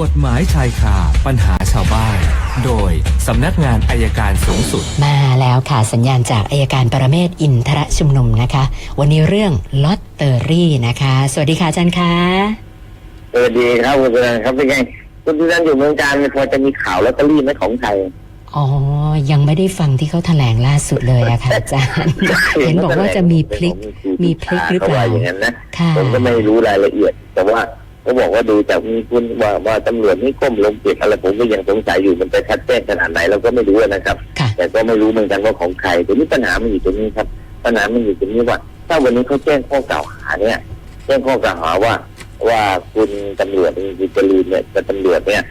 กฎหมายชายคาปัญหาชาวบ้าน โดยสำนักงานอายการสูงสุด มาแล้วค่ะสัญญาณจากอายการปรเมศวร์อินทรชุมนุมนะคะ วันนี้เรื่องลอตเตอรี่นะคะ สวัสดีค่ะอาจารย์คะสวัสดีครับคุณสุนันท์ครับเป็นไงคุณสุนันท์อยู่เมืองการเนี่ยพอจะมีข่าวลอตเตอรี่ไหมของไทยอ๋อ ยังไม่ได้ฟังที่เขาแถลงล่าสุดเลยอะค่ะอาจารย์ เห็นบอกว่าจะมีพลิก มีพลิกหรือเปล่าขว่อย่างนั้นนะค่ะผมก็ไม่รู้รายละเอียด แต่ว่า เขาบอกว่าดูจากมีคุณว่าว่าตำรวจนี่ก้มลงเก็บอะไรผมก็ยังสงสัยอยู่มันจะชัดเจนขนาดไหนเราก็ไม่รู้นะครับค่ะแต่ก็ไม่รู้เหมือนกันว่าของใครแต่นี่ปัญหามันอยู่ตรงนี้ครับปัญหามันอยู่ตรงนี้ว่า ถ้าวันนี้เขาแจ้งข้อกล่าวหาเนี่ยแจ้งข้อกล่าวหาว่า ว่าคุณตำรวจคุณจรูนเนี่ยกับตำรวจเนี่ย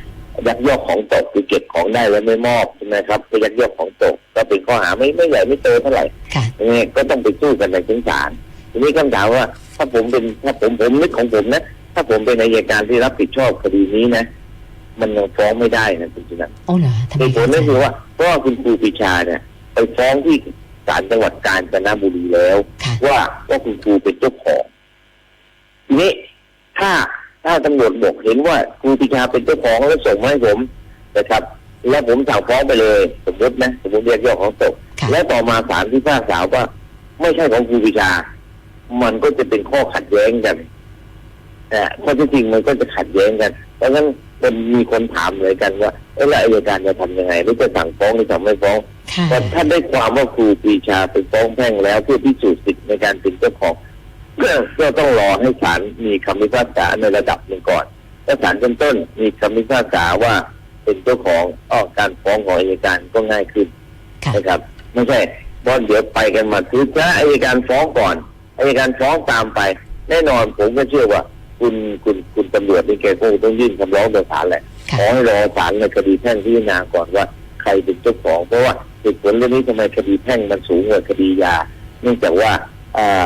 ยักยอกของตกคือเก็บของได้แล้วไม่มอบใช่ไหมครับก็ยักยอกของตก ก็เป็นข้อหาไม่ไม่ใหญ่ไม่โตเท่าไหร่ค่ะนี่ก็ต้องไปสู้กันในชั้นศาลทีนี้คำถามว่า ถ้าผมเป็นถ้าผมผมนึกของผมนะ ถ้าผมเป็นอัยการที่รับผิดชอบคดีนี้นะ มันยังฟ้องไม่ได้นะคุณจุนันท์โอ้เหรอทำไมเหตุผคะลอาจานั่รนย์คือว่าเพราะว่าคุณครูปรีชาเนี่ย ไปฟ้องที่ศาลจังหวัดกาญจนบุรีแล้วค่ะว่าว่าคุณครูเป็นเจ้าของทีนี้ถ้าถ้าตำรวจบอกเห็นว่าครูปรีชาเป็นเจ้าของแล้วส่งมาให้ผมนะครับ แล้วผมสั่งฟ้องไปเลย สมมตินะสมมติเรียกยอกของตกค่ะและต่อมาศาลพิพากษาว่า ไม่ใช่ของครูปรีชา มันก็จะเป็นข้อขัดแย้งกัน แต่ข้อที่จริงมันก็จะขัดแย้งกัน เพราะฉะนั้นมันมีคนถามเลยกันว่าเออแล้วอัยการจะทำยังไงหรือจะสั่งฟ้องหรือสั่งไม่ฟ้องค่ะแต่ถ้าได้ความว่าครูปรีชาเป็นฟ้องแพ่งแล้ว เพื่อพิสูจน์สิทธิในการเป็นเจ้าของก็ก็ต้องรอให้ศาลมีคำพิพากษาในระดับหนึ่งก่อนถ้าศาลชั้นต้นมีคำพิพากษาว่าเป็นเจ้าของอ้อการฟ้องของอัยการก็ง่ายขึ้นค่ะนะครับ ไม่ใช่เพราะเดี๋ยวไปกันมาคือถ้าอัยการฟ้องก่อนอัยการฟ้องตามไป แน่นอนผมก็เชื่อว่า คุณคุณคุณตำรวจนี่แกคงต้องยื่นคำร้องต่อศาลแหละค่ะขอให้รอศาลในคดีแพ่งพิจารณาก่อนว่าใครเป็นเจ้าของ เพราะว่าเหตุผลเรื่องนี้ทำไมคดีแพ่งมันสูงกว่าคดียา เนื่องจากว่าอ่า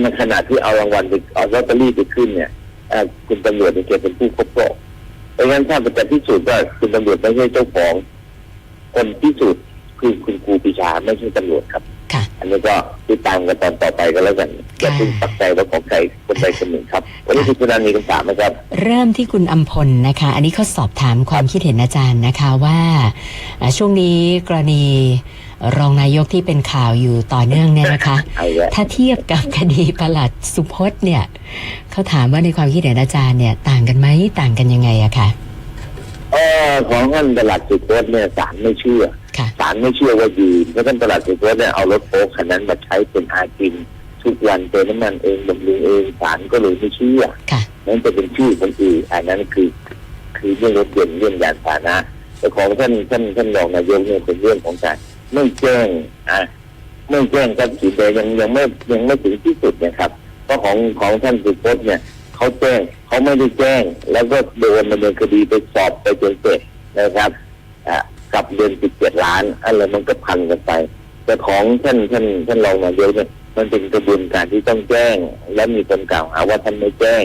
ในขณะที่เอารางวัลไปเอาลอตเตอรี่ไปขึ้นเนี่ยอ่าคุณตำรวจเนี่ยแกเป็นผู้ครอบครองเพราะฉะนั้นถ้าจะพิสูจน์ว่าคุณตำรวจไม่ใช่เจ้าของ คนพิสูจน์คือคุณครูปีชาไม่ใช่ตำรวจครับค่ะ อันนี้ก็ติดตามกันตอนต่อไปกันแล้วกันอย่าเพิ่งปักใจว่าของใครคนใดคนหนึ่งครับ วันนี้คุณสุนันท์มีคำถามไหมครับ เริ่มที่คุณอัมพลนะคะ อันนี้เขาสอบถามความคิดเห็นอาจารย์นะคะว่าอ่าช่วงนี้กรณีรองนายกที่เป็นข่าวอยู่ต่อเนื่องเนี่ยนะคะเอาอีกแล้วถ้าเทียบกับคดีประหลัดสุพจน์เนี่ยเขาถามว่าในความคิดเห็นอาจารย์เนี่ย ต่างกันไหมต่างกันยังไงอะคะเออของท่านตลาดสุโขทเนี่ยศาลไม่เชื่อค่ะ ศาลไม่เชื่อว่ายืนเพราะท่านตลาดสุโขทเนี่ยเอารถโฟล์คคันนั้นมาใช้เป็นอากินทุกวันเติมน้ำมันเองบำรุงเองศาลก็เลยไม่เชื่อค่ะนั่นจะเป็นชื่อคนอื่นอันนั้นคือ คือเรื่องรถยนต์เรื่องยานพาหนะแต่ของท่านท่านท่านรองนายกเนี่ยเป็นเรื่องของการไม่แจ้งอะไม่แจ้งทรัพย์สินใดยังยังไม่ยังไม่ถึงที่สุดนะครับเพราะของของท่านสุพจน์เนี่ยเขาแจ้งเขาไม่ได้แจ้ง แล้วก็โดนดำเนินคดีไปสอบไปจนเสร็จนะครับอะ กับเดือนสิบเจ็ดล้านอะไรมันก็พันกันไป แต่ของท่านท่านท่านรองนายกเนี่ยมันเป็นกระบวนการที่ต้องแจ้ง และมีคนกล่าวหาว่าท่านไม่แจ้ง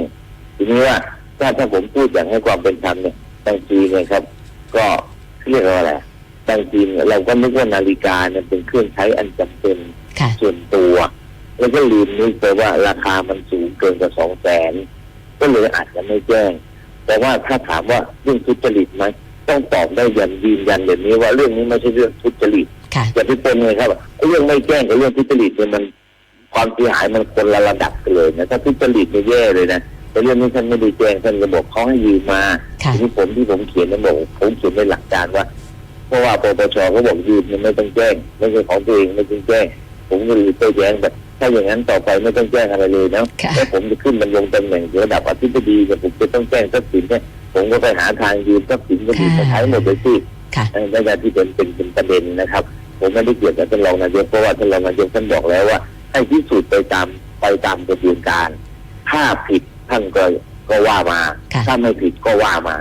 ทีนี้ว่าถ้าถ้าผมพูดอย่างให้ความเป็นธรรมเนี่ยบางทีเนี่ยครับ ก็เรียกว่าอะไรบางทีเราก็นึกว่านาฬิกาเนี่ยเป็นเครื่องใช้อันจำเป็นค่ะส่วนตัว แล้วก็ลืมนึกไปว่าราคามันสูงเกินกว่าสองแสนก็เลยอาจจะไม่แจ้ง แต่ว่าถ้าถามว่าเรื่องทุจริตไหม ต้องตอบได้ยันยืนยันแบบนี้ว่าเรื่องนี้ไม่ใช่เรื่องทุจริตค่ะอย่าไปเป็นเลยครับไอ้เรื่องไม่แจ้งกับเรื่องทุจริตเนี่ยมันความเสียหายมันคนละระดับกันเลยนะถ้าทุจริตเนี่ยแย่เลยนะแต่เรื่องนี้ท่านไม่ได้แจ้งท่านก็บอกเขาให้ยืมมาค่ะทีนี้ผมที่ผมเขียนนะบอกผมเขียนในหลักการว่า เพราะว่าปปชเขาบอกยืมเนี่ยไม่ต้องแจ้งไม่ใช่ของตัวเองไม่ต้องแจ้ง ผมก็เลยโต้แย้งแบบถ้าอย่างนั้นต่อไปไม่ต้องแจ้งอะไรเลยนะค่ะแล้วผมจะขึ้นดำรงตำแหน่งระดับอธิบดีเนี่ยผมจะต้องแจ้งทรัพย์สินเนี่ย ผมก็ไปหาทางยืมทรัพย์สินก็มีมาใช้หมดเลยสิค่ะในการที่เป็นเป็นเป็นประเด็นนะครับ ผมไม่ได้เกี่ยวกับท่านรองนายกเพราะว่าท่านรองนายกท่านบอกแล้วว่า ให้พิสูจน์ไปตามไปตามกระบวนการ ถ้าผิดท่านก็ก็ว่ามาค่ะถ้าไม่ผิดก็ว่ามา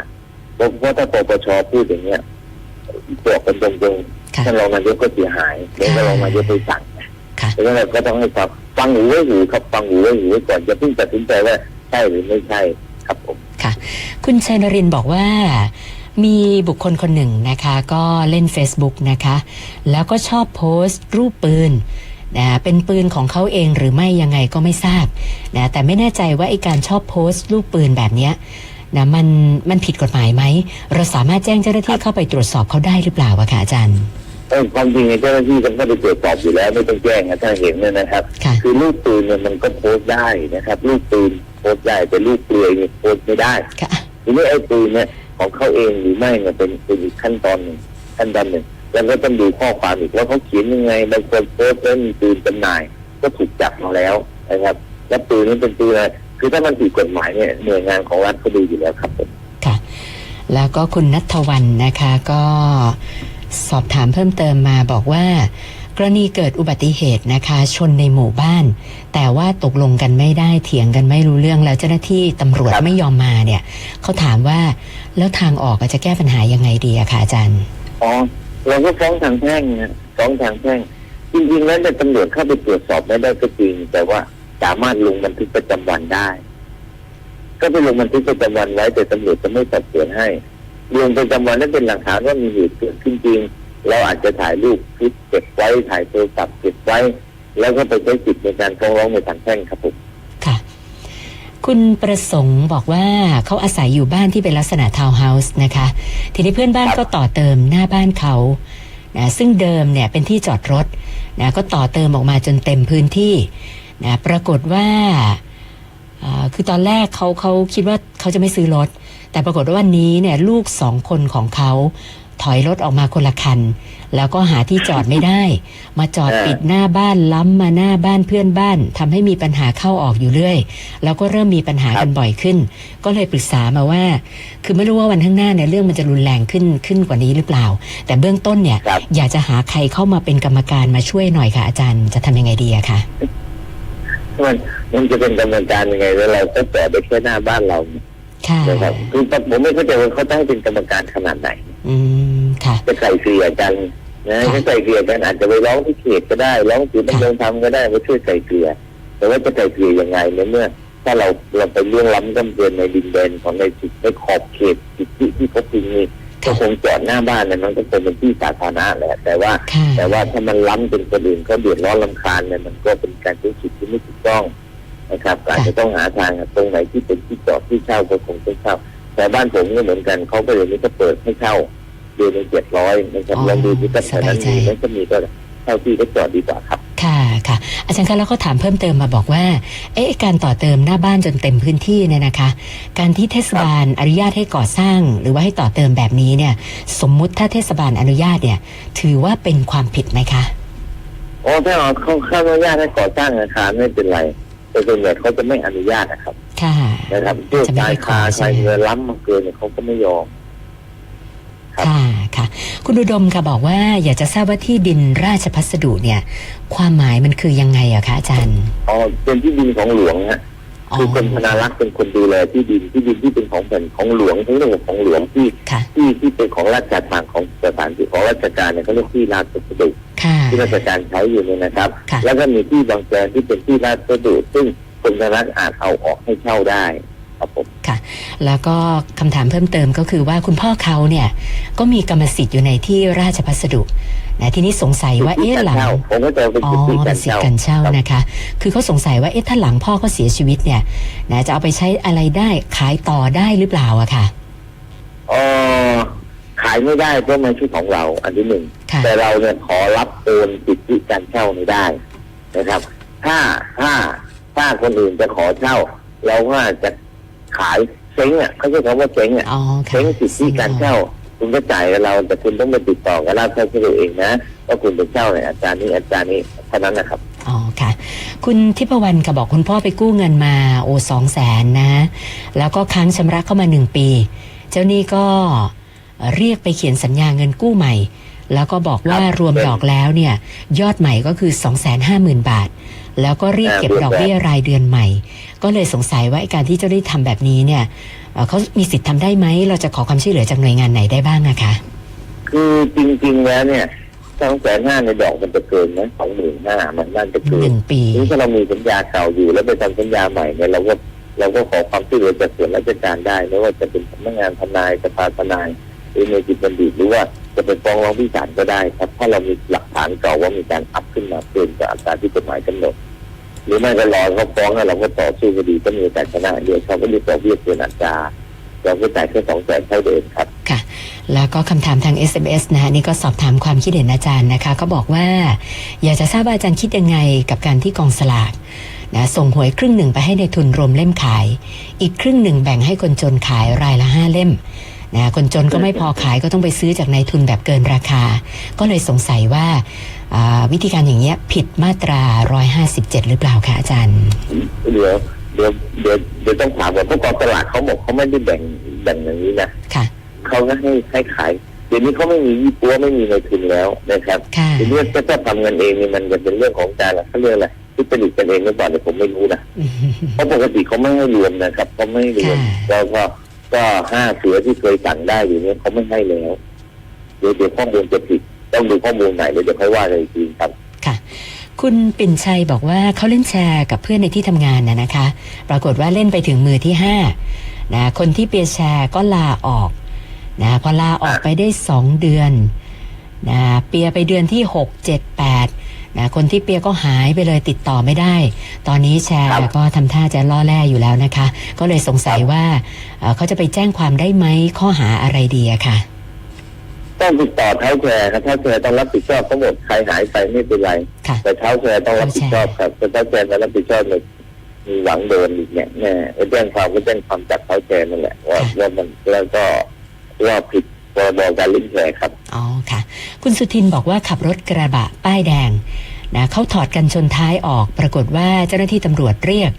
เพราะเพราะถ้าปปชพูดอย่างเงี้ยบอกกันตรงค่ะๆท่านรองนายกก็เสียหายเดี๋ยวท่านรองนายกไปสั่งค่ะเพราะฉะนั้นก็ต้องให้ฟังฟังหูไว้หูครับฟังหูไว้หูไว้ก่อนอย่าเพิ่งตัดสินใจว่าใช่หรือไม่ใช่ครับผม คุณชัยนรินบอกว่ามีบุคคลคนหนึ่งนะคะ ก็เล่น Facebook นะคะ แล้วก็ชอบโพสต์รูปปืนนะเป็นปืนของเขาเองหรือไม่ยังไงก็ไม่ทราบนะแต่ไม่แน่ใจว่าไอการชอบโพสต์รูปปืนแบบเนี้ยนะมันมันผิดกฎหมายไหม เราสามารถแจ้งเจ้าหน้าที่เข้าไปตรวจสอบเขาได้หรือเปล่าอะคะอาจารย์ ออความจริงเนี่ยเจ้าหน้าที่ต้องเข้าไปตรวจสอบอยู่แล้ว ไม่ต้องแจ้งนะถ้าเห็นเนี่ยนะครับ ค่ะคือลูกปืนเนี่ยมันก็โพสต์ได้นะครับลูกปืนโพสต์ได้แต่ลูกเปลือยเนี่ยโพสต์ไม่ได้ค่ะ ทีนี้ไอ้ปืนเนี่ยของเขาเองหรือไม่เนี่ยเป็นเป็นอีกขั้นตอนหนึ่งขั้นตอนหนึ่งแล้วก็ต้องดูข้อความอีกว่าเขาเขียนยังไงบางคนโพสต์แล้วมีปืนจำหน่าย ก็ถูกจับมาแล้วนะครับแล้วปืนนี้เป็นปืนอะไรคือถ้ามันผิดกฎหมายเนี่ยหน่วยงานของรัฐเขาดูอยู่แล้วครับผมค่ะแล้วก็คุณนัทวันนะคะก็ สอบถามเพิ่มเติมมาบอกว่า กรณีเกิดอุบัติเหตุนะคะ ชนในหมู่บ้าน แต่ว่าตกลงกันไม่ได้เถียงกันไม่รู้เรื่องแล้วเจ้าหน้าที่ตำรวจครับ ไม่ยอมมาเนี่ยเขาถามว่าแล้วทางออกอะจะแก้ปัญหายังไงดีอะคะอาจารย์ อ๋อเราก็ฟ้องทางแพ่งนะฟ้องทางแพ่งจริงๆแล้วเนี่ยตำรวจเข้าไปตรวจสอบไม่ได้ก็จริง แต่ว่าสามารถลงบันทึกประจำวันได้ ก็ไปลงบันทึกประจำวันไว้แต่ตำรวจจะไม่สอบสวนให้ ลงประจำวันนั้นเป็นหลักฐานว่ามีเหตุเกิดขึ้นจริง เราอาจจะถ่ายรูปคลิปเก็บไว้ถ่ายโทรศัพท์เก็บไว้ แล้วก็ไปใช้สิทธิ์ในการฟ้องร้องในทางแพ่งครับผมค่ะ คุณประสงค์บอกว่าเขาอาศัยอยู่บ้านที่เป็นลักษณะทาวน์เฮาส์นะคะ ทีนี้เพื่อนบ้านครับก็ต่อเติมหน้าบ้านเขานะซึ่งเดิมเนี่ยเป็นที่จอดรถนะก็ต่อเติมออกมาจนเต็มพื้นที่นะปรากฏว่าอ่าคือตอนแรกเขาเขาคิดว่าเขาจะไม่ซื้อรถ แต่ปรากฏว่าวันนี้เนี่ยลูกสองคนของเขาถอยรถออกมาคนละคัน แล้วก็หาที่จอดไม่ได้ มาจอดเออปิดหน้าบ้านล้ำมาหน้าบ้านเพื่อนบ้านทำให้มีปัญหาเข้าออกอยู่เรื่อย แล้วก็เริ่มมีปัญหากันบ่อยขึ้น ก็เลยปรึกษามาว่า คือไม่รู้ว่าวันข้างหน้าเนี่ยเรื่องมันจะรุนแรงขึ้นขึ้นกว่านี้หรือเปล่า แต่เบื้องต้นเนี่ยครับอยากจะหาใครเข้ามาเป็นกรรมการมาช่วยหน่อยค่ะอาจารย์จะทำยังไงดีอะคะมันมันจะเป็นกำเนิดการยังไงแล้วเราก็จอดได้แค่หน้าบ้านเราค่ะ นะครับคือผมไม่เข้าใจว่าเขาจะให้เป็นกรรมการขนาดไหน อืมค่ะ จะไกลเกลี่ยกันนะค่ะถ้าไกลเกลี่ยกันอาจจะไปร้องที่เขตก็ได้ร้องศูนย์ดำรงธรรมก็ได้มาช่วยไกลเกลี่ยแต่ว่าจะไกลเกลี่ยยังไงในเมื่อ ถ้าเราเราไปล่วงล้ำกำเกินในดินแดนของในจุดในขอบเขตสิทธิที่เขาพึงมีก็คงจอดหน้าบ้านเนี่ยมันก็คงเป็นที่สาธารณะแหละแต่ว่าค่ะแต่ว่าถ้ามันล้ำเป็นคนอื่นเขาเดือดร้อนลำคาญเนี่ยมันก็เป็นการใช้สิทธิที่ไม่ถูกต้อง นะครับอาจจะต้องหาทางตรงไหนที่เป็นที่จอดที่เช่าก็คงต้องเช่า แต่บ้านผมก็เหมือนกันเขาก็เดี๋ยวนี้ก็เปิดให้เช่าเดือนละเจ็ดร้อยนะครับอ๋อลองดูที่ตั้งแต่นั้นสบายใจมีนั้นก็มีก็เช่าที่ก็จอดดีกว่าครับ ค่ะค่ะ อาจารย์คะแล้วก็ถามเพิ่มเติมมาบอกว่า เอ๊ะการต่อเติมหน้าบ้านจนเต็มพื้นที่เนี่ยนะคะ การที่เทศบาลอนุญาตให้ก่อสร้าง หรือว่าให้ต่อเติมแบบนี้เนี่ย สมมุติถ้าเทศบาลอนุญาตเนี่ย ถือว่าเป็นความผิดไหมคะอ๋อถ้าเอาเขาเข้าอนุญาตให้ก่อสร้างอาคารไม่เป็นไร แต่ส่วนใหญ่เขาจะไม่อนุญาตนะครับ ค่ะนะครับเรื่องจะไม่การให้ขอคาใช่ใช้ไหมเงินล้ำมาเกินเนี่ยเขาก็ไม่ยอมครับค่ะค่ะ คุณอุดมค่ะบอกว่า อยากจะทราบว่าที่ดินราชพัสดุเนี่ย ความหมายมันคือยังไงอะคะอาจารย์อ๋อเป็นที่ดินของหลวงฮะอ๋อคือคนพนารักษ์เป็นคนดูแลที่ดินที่ดินที่เป็นของแผ่นของหลวงทั้งเรื่องของหลวงที่ค่ะที่ที่เป็นของราชการของสถานที่ของราชการเนี่ยเขาเรียกที่ราชพัสดุ ค่ะ ที่ราชการใช้อยู่เนี่ยนะครับ ค่ะ แล้วก็มีที่บางแปลงที่เป็นที่ราชพัสดุซึ่งคนพนารักษ์อาจเอาออกให้เช่าได้ครับผม แล้วก็คำถามเพิ่มเติมก็คือว่าคุณพ่อเขาเนี่ยก็มีกรรมสิทธิ์อยู่ในที่ราชพัสดุนะทีนี้สงสัยว่าสิทธิเอ๊ะการหลังเช่าผมก็จะเป็นอ๋อสิทธิเป็กานรสิทเช่า ธิ์การเช่าครับนะคะ คือเขาสงสัยว่าเอ๊ะถ้าหลังพ่อเขาเสียชีวิตเนี่ยนะจะเอาไปใช้อะไรได้ขายต่อได้หรือเปล่าอะค่ะ เออขายไม่ได้เพราะมันชื่อของเรา อันที่หนึ่งค่ะ แต่เราเนี่ยขอรับโอนสิทธิการเช่านี้ได้นะครับ ถ้าถ้าถ้าคนอื่นจะขอเช่า เราก็อาจจะขายเซ้งอะเขาใช้คำว่าเซ้งอะอ๋อค่ะเซ้งสิทธิการเช่า คุณก็จ่ายกับเรา แต่คุณต้องไปติดต่อกับราชพัสดุเองนะว่าคุณจะเช่าเนี่ยอาจารย์นี้อาจารย์นี้เท่านั้นนะครับ อ๋อค่ะ คุณทิพวรรณค่ะบอกคุณพ่อไปกู้เงินมาโอ้สองแสนนะ แล้วก็ค้างชำระเข้ามาหนึ่งปี เจ้าหนี้ก็ เรียกไปเขียนสัญญาเงินกู้ใหม่ แล้วก็บอกว่าครับรวมดอกแล้วเนี่ย ยอดใหม่ก็คือ 2 5 0 0 0 0 บาท แล้วก็เรียกเก็บอ่าดอกเบี้ยรายเดือนใหม่ ก็เลยสงสัยว่าไอ้การที่เจ้าได้ทำแบบนี้เนี่ยเอ่อเขามีสิทธิ์ทำได้ไหม เราจะขอความช่วยเหลือจากหน่วยงานไหนได้บ้างอะคะคือจริงๆแล้วเนี่ยสองแสนห้าในดอกมันจะเกินนะสองหมื่นห้ามันน่าจะเกิหนนึ่งปีนี่ถ้าเรามีสัญญาเก่าอยู่แล้วไปทำสัญญาใหม่เนี่ยเราก็เราก็ขอความช่วยเหลือจากส่วนราชการได้ไม่ว่าจะเป็นสำนักงานทนายสภาทนาย หรือในจิตบัณฑิตหรือว่าจะเป็นฟ้องร้องที่ศาลก็ได้ครับ ถ้าเรามีหลักฐานเก่าว่ามีการอัพขึ้นมาเกินจากอัตราที่กฎหมายกำหนดหรือไม่ก็รอเขาฟ้องแล้วเราก็ต่อสู้คดีก็มีโอกาสชนะเดียวเขาก็เรีต่อเบี้ยเกินอัตราเราก็จ่ายแค่สองแสนเท่าเดิมครับ ค่ะ แล้วก็คำถามทาง SMS นะคะนี่ก็สอบถามความคิดเห็นอาจารย์นะคะเขาบอกว่า อยากจะทราบว่าอาจารย์คิดยังไงกับการที่กองสลากนะส่งหวยครึ่งหนึ่งไปให้ในทุนรวมเล่มขาย อีกครึ่งหนึ่งแบ่งให้คนจนขายรายละห้าเล่ม นะคนจนก็ไม่พอขายก็ต้องไปซื้อจากในทุนแบบเกินราคา ก็เลยสงสัยว่าอ่าวิธีการอย่างเงี้ยผิดมาตรา 157 หรือเปล่าคะอาจารย์เดี๋ยวเดี๋ยวเดี๋ยวเดี๋ยวต้องถามว่าผู้กองตลาดเขาบอกเขาไม่ได้แบ่งแบ่งอย่างนี้นะค่ะเขาก็ให้ให้ขายเดี๋ยวนี้เขาไม่มียี่ปัวไม่มีในทุนแล้วนะครับค่ะทีนี้ถ้าจะทำเงินเองนี่มันจะเป็นเรื่องของการอะไรเขาเรียกอะไรที่ผลิตกันเองหรือเปล่าเนี่ยผมไม่รู้นะเพราะปกติเขาไม่ให้รวมนะครับเขาไม่ให้รวมค่ะแล้วก็ ก็ห้าเสือที่เคยสั่งได้อยู่เนี้ยเขาไม่ให้แล้วเดี๋ยวเดี๋ยวข้อมูลจะผิดต้องดูข้อมูลใหม่เดี๋ยวเดี๋ยวค่อยว่ากันอีกทีครับค่ะคุณปิ่นชัยบอกว่าเขาเล่นแชร์กับเพื่อนในที่ทำงานนะนะคะ ปรากฏว่าเล่นไปถึงมือที่ห้านะคนที่เปียแชร์ก็ลาออกนะพอลาออกไปได้สองเดือน นะเปียร์ไปเดือนที่หกเจ็ดแปดนะคนที่เปียร์ก็หายไปเลยติดต่อไม่ได้ ตอนนี้แชร์ครับก็ทำท่าจะล่อแร่อยู่แล้วนะคะ ก็เลยสงสัยว่าเอ่อเขาจะไปแจ้งความได้ไหมข้อหาอะไรดีอะค่ะ ต้องติดต่อเท้าแชร์ครับเท้าแชร์ต้องรับผิดชอบทั้งหมดใครหายไปไม่เป็นไรค่ะแต่เท้าแชร์ต้องรับผิดชอบครับแต่เท้าแชร์ต้องรับผิดชอบเนี่ยมีหวังโดนอีกเนี่ยแน่ไปแจ้งความก็แจ้งความจับเท้าแชร์นั่นแหละว่าค่ะว่ามันแล้วก็ว่าผิด พรบการเล่นแชร์ครับ อ๋อค่ะ คุณสุทินบอกว่าขับรถกระบะป้ายแดงนะเขาถอดกันชนท้ายออก ปรากฏว่าเจ้าหน้าที่ตำรวจเรียก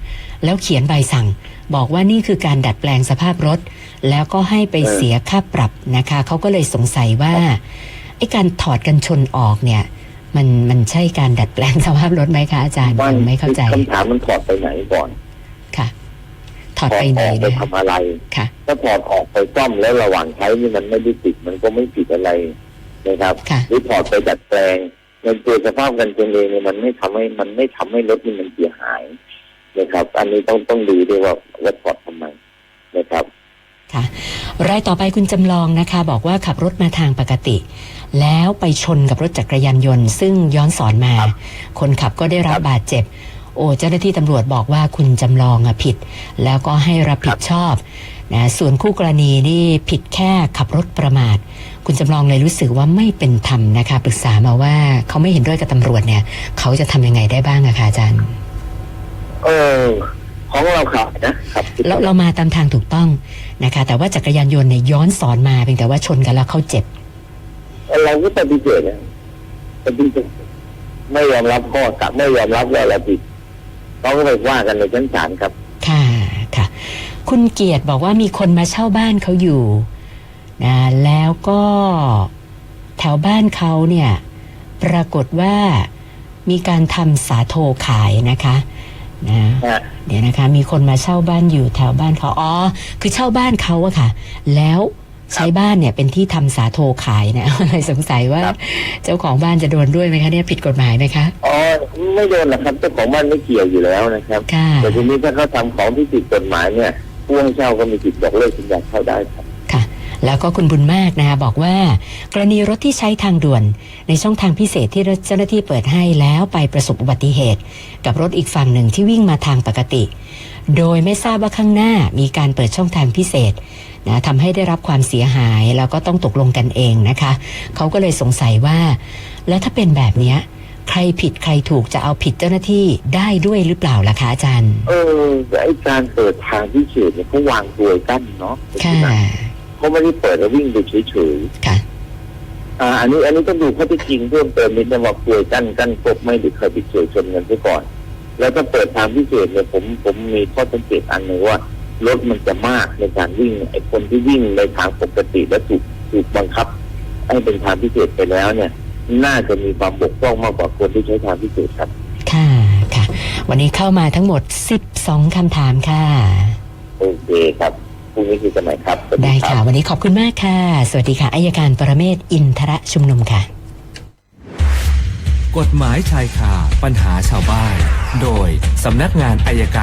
แล้วเขียนใบสั่ง บอกว่านี่คือการดัดแปลงสภาพรถ แล้วก็ให้ไปเออเสียค่าปรับนะคะเขาก็เลยสงสัยว่าไอ้การถอดกันชนออกเนี่ย มันมันใช่การดัดแปลงสภาพรถไหมคะอาจารย์ยังไม่เข้าใจคำถามมันถอดไปไหนก่อนค่ะ ถอดถอไปดไหนออกไปนะทำอะไรค่ะถ้าถอดออกไปซ่อมแล้วระหว่างใช้นี่มันไม่ได้ติดมันก็ไม่ผิดอะไรนะครับค่ะหรือถอดไปดัดแปลงในตัวสภาพกันจนเองเนี่ยมันไม่ทำให้มันไม่ทำให้รถนี่มันเสียหายนะครับ อันนี้ต้องต้องดูด้วยว่าว่าถอดทำไมนะครับค่ะรายต่อไปคุณจำลองนะคะ บอกว่าขับรถมาทางปกติ แล้วไปชนกับรถจักรยานยนต์ ซึ่งย้อนสอนมาครับคนขับก็ได้รับครับบาดเจ็บ โอ้เจ้าหน้าที่ตำรวจบอกว่าคุณจำลองอะผิด แล้วก็ให้รับผิดชอบนะส่วนคู่กรณีนี่ผิดแค่ขับรถประมาท คุณจำลองเลยรู้สึกว่าไม่เป็นธรรมนะคะปรึกษามาว่าเขาไม่เห็นด้วยกับตำรวจเนี่ย เขาจะทำยังไงได้บ้างอะคะอาจารย์ เออของเราขับนะครับเราเรามาตามทางถูกต้องนะคะ แต่ว่าจักรยานยนต์เนี่ยย้อนสอนมาเพียงแต่ว่าชนกันแล้วเขาเจ็บเราก็ปฏิเสธนะปฏิเสธไม่ยอมรับข้อกลับไม่ยอมรับว่าเราผิด เขาก็ไปว่ากันในชั้นศาลครับ ค่ะค่ะ คุณเกียรติบอกว่ามีคนมาเช่าบ้านเขาอยู่นะแล้วก็แถวบ้านเขาเนี่ย ปรากฏว่ามีการทำสาโทขายนะคะนะฮะเดี๋ยวนะคะ มีคนมาเช่าบ้านอยู่แถวบ้านเขาอ๋อคือเช่าบ้านเขาอะค่ะ แล้ว ใช้บ้านเนี่ยเป็นที่ทำสาโทขายเนี่ยเลยสงสัยว่าครับเจ้าของบ้านจะโดนด้วยไหมคะเนี่ยผิดกฎหมายไหมคะอ๋อไม่โดนนะครับเจ้าของบ้านไม่เกี่ยวอยู่แล้วนะครับค่ะแต่ทีนี้ถ้าเขาทำของที่ผิดกฎหมายเนี่ยผู้ให้เช่าก็มีสิทธิ์บอกเลิกสัญญาเช่าได้ครับค่ะ แล้วก็คุณบุญมากนะคะบอกว่า กรณีรถที่ใช้ทางด่วน ในช่องทางพิเศษที่เจ้าหน้าที่เปิดให้แล้วไปประสบอุบัติเหตุ กับรถอีกฝั่งหนึ่งที่วิ่งมาทางปกติ โดยไม่ทราบว่าข้างหน้ามีการเปิดช่องทางพิเศษนะทำให้ได้รับความเสียหายแล้วก็ต้องตกลงกันเองนะคะ เขาก็เลยสงสัยว่า แล้วถ้าเป็นแบบเนี้ยใครผิดใครถูกจะเอาผิดเจ้าหน้าที่ได้ด้วยหรือเปล่าล่ะคะอาจารย์ เออแต่ไอ้การเปิดทางพิเศษเนี่ยเขาวางกลวยกั้นเนาะค่ะ เขาไม่ได้เปิดแล้ววิ่งไปเฉยค่ะๆอ่าอันนี้อันนี้ต้องดูข้อเท็จจริงเพิ่มเติมนิดนึงว่ากลวยกั้นกั้นกบไม่หรือเคยไปเฉียวชนกันซะก่อน แล้วถ้าเปิดทางพิเศษเนี่ยผมผมมีข้อสังเกตอันหนึ่งว่ารถมันจะมากในการวิ่งไอ้คนที่วิ่งในทางปกติและถูกถูกบังคับ ให้เป็นทางพิเศษไปแล้วเนี่ย น่าจะมีความบกพร่องมากกว่าคนที่ใช้ทางพิเศษครับ ค่ะค่ะ วันนี้เข้ามาทั้งหมด 12คำถามค่ะ โอเคครับ พรุ่งนี้คือกันไหนครับสวัสได้รับค่ะวันนี้ขอบคุณมากค่ะ สวัสดีค่ะอายการปรเมศวร์อินทระชุมนุมค่ะ กฎหมายชายคาปัญหาชาวบ้าน โดยสำนักงานอายการ